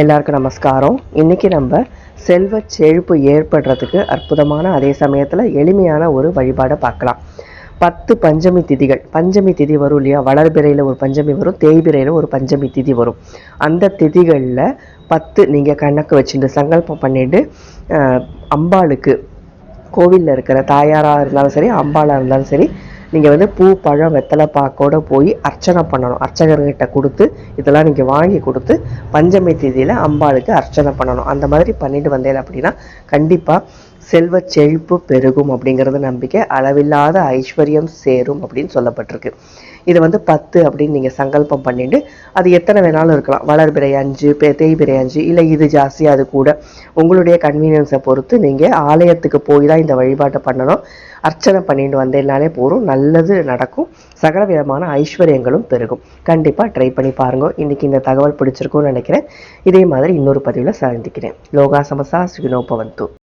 எல்லாருக்கும் நமஸ்காரம். இன்றைக்கி நம்ம செல்வ செழிப்பு ஏற்படுறதுக்கு அற்புதமான அதே சமயத்தில் எளிமையான ஒரு வழிபாடை பார்க்கலாம். பத்து பஞ்சமி திதிகள். பஞ்சமி திதி வரும் இல்லையா? வளர்பிறையில் ஒரு பஞ்சமி வரும் தேய்பிறையில் ஒரு பஞ்சமி திதி வரும். அந்த திதிகளில் பத்து நீங்கள் கணக்கு வச்சுட்டு சங்கல்பம் பண்ணிட்டு அம்பாளுக்கு கோவிலில் இருக்கிற தாயாராக இருந்தாலும் சரி அம்பாளாக இருந்தாலும் சரி நீங்கள் வந்து பூ பழம் வெத்தலை பாக்கோட போய் அர்ச்சனை பண்ணணும். அர்ச்சகர்கிட்ட கொடுத்து இதெல்லாம் நீங்கள் வாங்கி கொடுத்து பஞ்சமி தேதியில் அம்பாளுக்கு அர்ச்சனை பண்ணணும். அந்த மாதிரி பண்ணிட்டு வந்தேன் அப்படின்னா கண்டிப்பாக செல்வ செழிப்பு பெருகும் அப்படிங்கிறது நம்பிக்கை அளவில்லாத ஐஸ்வர்யம் சேரும் அப்படின்னு சொல்லப்பட்டிருக்கு. இது வந்து பத்து அப்படின்னு நீங்கள் சங்கல்பம் பண்ணிட்டு அது எத்தனை வேணாலும் இருக்கலாம். வளர்பிறை அஞ்சு பே- தேய்பிறை அஞ்சு இல்லை இது ஜாஸ்தி அது கூட. உங்களுடைய கன்வீனியன்ஸை பொறுத்து நீங்கள் ஆலயத்துக்கு போய் தான் இந்த வழிபாட்டை பண்ணணும். அர்ச்சனை பண்ணிட்டு வந்தேன்னாலே போதும். நல்லது நடக்கும். சகல விதமான ஐஸ்வர்யங்களும் பெருகும். கண்டிப்பாக ட்ரை பண்ணி பாருங்க. இன்னைக்கு இந்த தகவல் பிடிச்சிருக்கும்னு நினைக்கிறேன். இதே மாதிரி இன்னொரு பதிவில் சந்திக்கிறேன். லோகா சமசா ஸ்ரீனோபவந்து